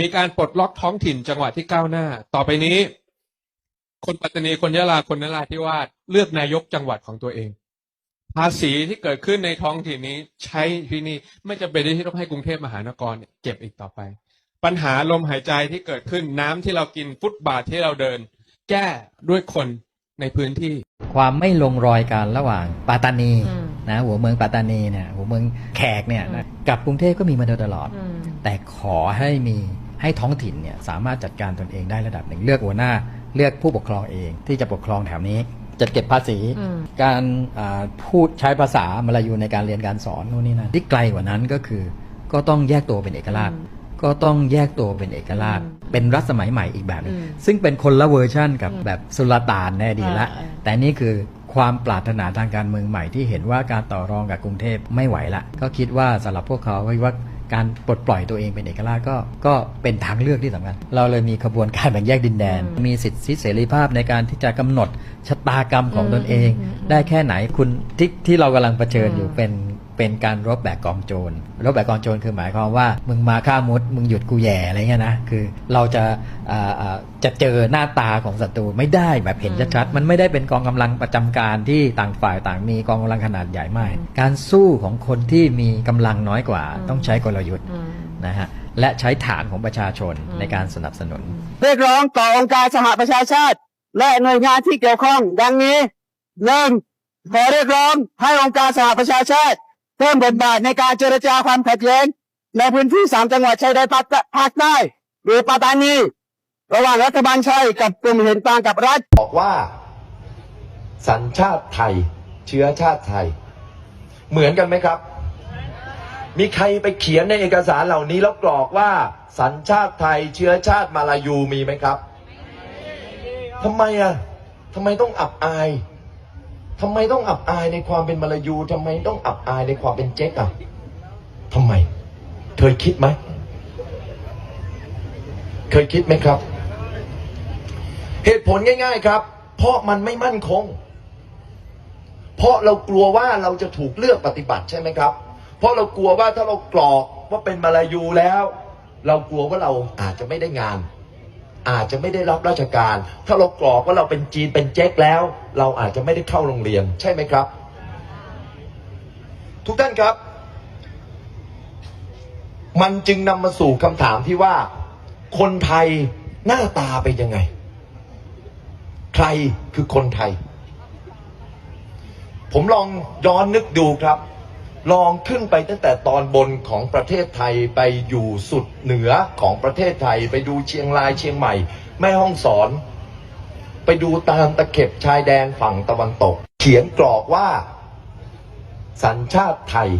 มีการปลดล็อกท้องถิ่นจังหวัดที่ก้าวหน้า ต่อไปนี้ คนปัตตานีคนยะลาคนนราธิวาสเลือกนายกจังหวัดของตัวเอง ภาษีที่เกิดขึ้นในท้องถิ่นนี้ใช้ที่นี่ไม่จำเป็นที่ต้องให้กรุงเทพมหานครเนี่ยเก็บอีกต่อไป ปัญหาลมหายใจที่เกิดขึ้นน้ำที่เรากินฟุตบาทที่เราเดิน แก้ด้วยคนในพื้นที่ ความไม่ลงรอยกันระหว่างปาตานีอืมนะหัวเมืองปาตานีเนี่ยหัวเมืองแขกเนี่ยนะกับกรุงเทพก็มีมาโดยตลอดอืมแต่ขอให้มี ให้ท้องถิ่นเนี่ยสามารถจัดการตนเองได้ระดับหนึ่งเลือกหัวหน้า เลือกผู้ปกครองเองที่จะปกครองแถวนี้จัดเก็บภาษีอืมการอ่าพูดใช้ภาษามลายูในการเรียนการสอนนู่นนี่นั่นที่ไกลกว่านั้นก็คือ ก็ต้องแยกตัวเป็นเอกราช ก็ต้องแยกตัวเป็นเอกราช เป็นรัฐสมัยใหม่อีกแบบหนึงอืมซึ่งเป็นคนละเวอร์ชั่นกับแบบสุลต่านในอดีตละอ่าแต่นี่คือความปรารถนาทางการเมืองใหม่ที่เห็นว่าการต่อรองกับกรุงเทพไม่ไหวละ ก็คิดว่าสำหรับพวกเขาว่า การปลดปล่อยตัวเองเป็นเอกราชก็ก็เป็นทางเลือกที่สำคัญ เราเลยมีขบวนการแบ่งแยกดินแดนอืมมีสิทธิเสรีภาพในการที่จะกำหนดชะตากรรมของอืมตนเองอืมอืมได้แค่ไหนคุณที่ที่เรากำลังเผชิญอยู่อืมเป็น เป็นการรบแบบกองโจร รบแบบกองโจรคือหมายความว่า มึงมาฆ่ามุด มึงหยุดกูแย่อะไรเงี้ยนะ คือเราจะอ่าอ่าจะเจอหน้าตาของศัตรูไม่ได้แบบเห็นชัดๆ มันไม่ได้เป็นกองกำลังประจำการที่ต่างฝ่ายต่างมีกองกำลังขนาดใหญ่มากการสู้ของคนที่มีกำลังน้อยกว่า ต้องใช้กลยุทธ์อืมนะฮะ และใช้ฐานของประชาชนในการสนับสนุน เรียกร้องต่อองค์การสหประชาชาติ และหน่วยงานที่เกี่ยวข้อง ดังนี้หนึ่งขอเรียกร้องให้องค์การสหประชาชาติ เพิ่มบทบาทในการเจรจาความขัดแย้งในพื้นที่สามจังหวัดชายแดนภาคใต้ภาคใต้หรือปัตตานีระหว่างรัฐบาลชัยกับกลุ่มเห็นต่างกับรัฐ บอกว่า สัญชาติไทย เชื้อชาติไทย เหมือนกันไหมครับ มีใครไปเขียนในเอกสารเหล่านี้แล้วกรอกว่า สัญชาติไทย เชื้อชาติมาลายูมีไหมครับทำไมอะทำไมต้องอับอาย ทำไมต้องอับอายในความเป็นมาลายูทำไมต้องอับอายในความเป็นเจ๊กอะทำไม เคยคิดไหม เคยคิดไหมครับ เหตุผลง่าย ๆครับ เพราะมันไม่มั่นคง เพราะเรากลัวว่าเราจะถูกเลือกปฏิบัติใช่ไหมครับ เพราะเรากลัวว่าถ้าเรากรอกว่าเป็นมาลายูแล้ว เรากลัวว่าเราอาจจะไม่ได้งาน อาจจะไม่ได้รับราชการ ถ้าเรากรอกว่าเราเป็นจีนเป็นเจ๊กแล้ว เราอาจจะไม่ได้เข้าโรงเรียน ใช่ไหมครับ ทุกท่านครับ มันจึงนำมาสู่คำถามที่ว่า คนไทยหน้าตาเป็นยังไง ใครคือคนไทย ผมลองย้อนนึกดูครับ ลองขึ้นไปตั้งแต่ตอนบนของประเทศไทยไปอยู่สุดเหนือของประเทศไทย ไปดูเชียงรายเชียงใหม่ แม่ห้องสอน ไปดูตามตะเข็บชายแดนฝั่งตะวันตก เขียนกรอกว่า สัญชาติไทย